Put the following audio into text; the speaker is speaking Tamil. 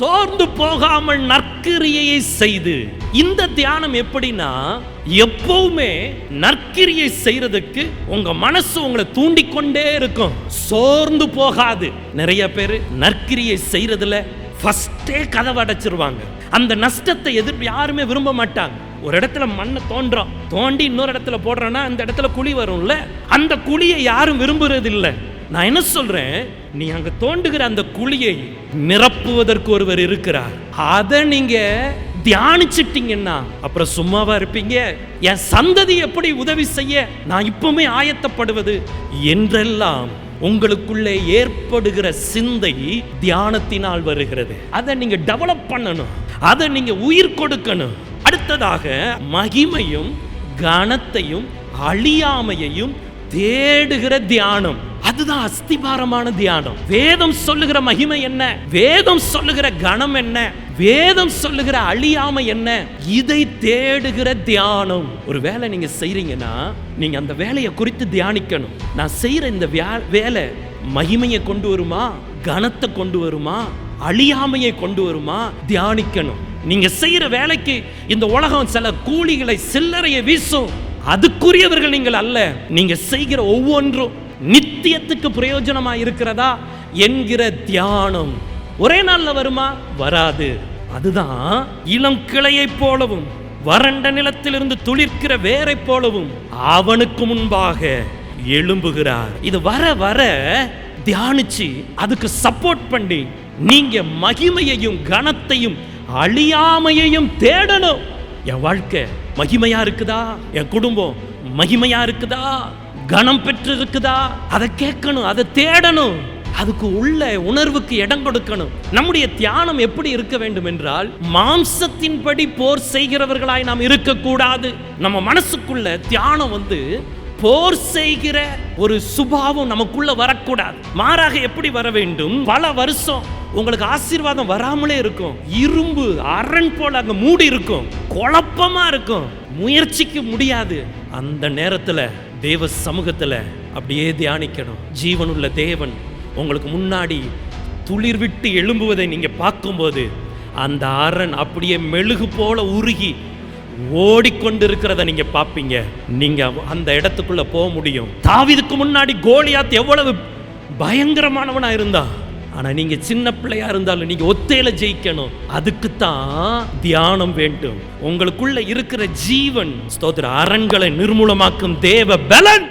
சோர்ந்து போகாமல் நற்கிரியையை செய்து இந்த தியானம் எப்படின்னா எப்பவுமே நற்கிரியை செய்யறதுக்கு உங்க மனசு உங்களை தூண்டிக்கொண்டே இருக்கும். சோர்ந்து போகாது. நிறைய பேர் நற்கிரியை செய்யறதுல ஃபஸ்ட்டே கதவை அடைச்சிருவாங்க. அந்த நஷ்டத்தை எதிர்ப்பு யாருமே விரும்ப மாட்டாங்க. ஒரு இடத்துல மண்ணை தோன்றோம். தோண்டி இன்னொரு இடத்துல போடுறோன்னா அந்த இடத்துல குழி வரும்ல? அந்த குழியை யாரும் விரும்புறது இல்லை நான் என்ன சொல்றேன்? நீ அங்க தோண்டுகிற அந்த குழியை நிரப்புவதற்கு ஒருவர் இருக்கிறார். அதை நீங்க தியானிச்சிட்டீங்கன்னா அப்புறம் சும்மாவா இருப்பீங்க? என் சந்ததி எப்படி உதவி செய்ய நான் இப்பவுமே ஆயத்தப்படுவது? என்றெல்லாம் உங்களுக்குள்ளே ஏற்படுகிற சிந்தை தியானத்தினால் வருகிறது. அதை நீங்க டெவலப் பண்ணணும். அதை நீங்க உயிர் கொடுக்கணும். அடுத்ததாக மகிமையும் கனத்தையும் அழியாமையையும் தேடுகிற தியானம். அதுதான் அஸ்திபாரமான தியானம். வேதம் சொல்லுகிற மகிமை என்ன? வேதம் சொல்லுகிற கணம் என்ன? வேதம் சொல்லுகிற அழியாமை என்ன? இதை தேடுகிற தியானம். ஒரு வேலை நீங்க செய்றீங்கன்னா நீங்க அந்த வேலையை குறித்து தியானிக்கணும். நான் செய்யற இந்த வியா- வேலை மகிமையை கொண்டு வருமா? கனத்தை கொண்டு வருமா? அழியாமையை கொண்டு வருமா? தியானிக்கணும். நீங்க செய்யற வேலைக்கு இந்த உலகம் சில கூலிகளை சில்லறையை வீசும். அதுக்குரியவர்கள் நீங்கள் அல்ல. நீங்க செய்கிற ஒவ்வொன்றும். நித்தியத்துக்கு பிரயோஜனமா இருக்கிறதா என்கிற தியானம். ஒரே நாள்ல வருமா? வராது. அதுதான் இளம் கிளையைப் போலவும் வறண்ட நிலத்திலிருந்து துளிர்க்கிற வேரை போலவும் அவனுக்கு முன்பாக எழும்புகிறார். இது வர வர தியானிச்சு அதுக்கு சப்போர்ட் பண்ணி நீங்க மகிமையையும் கனத்தையும் அழியாமையையும் தேடணும். என் வாழ்க்கை மகிமையா இருக்குதா? என் குடும்பம் மகிமையா இருக்குதா? கனம் பெற்று இருக்குதா அதை கேட்கணும் அதை தேடணும். அதுக்கு உள்ள உணர்வுக்கு இடம் கொடுக்கணும். நம்முடைய தியானம் எப்படி இருக்க வேண்டும் என்றால் மாம்சத்தின்படி போர் செய்கிறவர்களாய் நாம் இருக்கக்கூடாது. நம்ம மனசுக்குள்ள தியானம் வந்து போர் செய்கிற ஒரு சுபாவம் நமக்குள்ள வரக்கூடாது. மாறாக எப்படி வர வேண்டும்? பல வருஷம் உங்களுக்கு ஆசீர்வாதம் வராமலே இருக்கும். இரும்பு அரண் போல அங்க மூடி இருக்கும். குழப்பமா இருக்கும். முயற்சிக்க முடியாது. அந்த நேரத்துல தேவ சமூகத்தில் அப்படியே தியானிக்கணும். ஜீவனுள்ள தேவன் உங்களுக்கு முன்னாடி துளிர் விட்டு எழும்புவதை நீங்கள் பார்க்கும்போது அந்த அரண் அப்படியே மெழுகு போல உருகி ஓடிக்கொண்டிருக்கிறத நீங்க பார்ப்பீங்க. நீங்க அந்த இடத்துக்குள்ள போக முடியும். தாவிதுக்கு முன்னாடி கோலியாத் எவ்வளவு பயங்கரமானவனா இருந்தான். ஆனால் நீங்கள் சின்ன பிள்ளையா இருந்தாலும் நீங்கள் ஒத்தையில் ஜெயிக்கணும். அதுக்கு தான் தியானம் வேண்டும். உங்களுக்குள்ள இருக்கிற ஜீவன் ஸ்தோத்திர அரண்களை நிர்மூலமாக்கும் தேவ பலன்.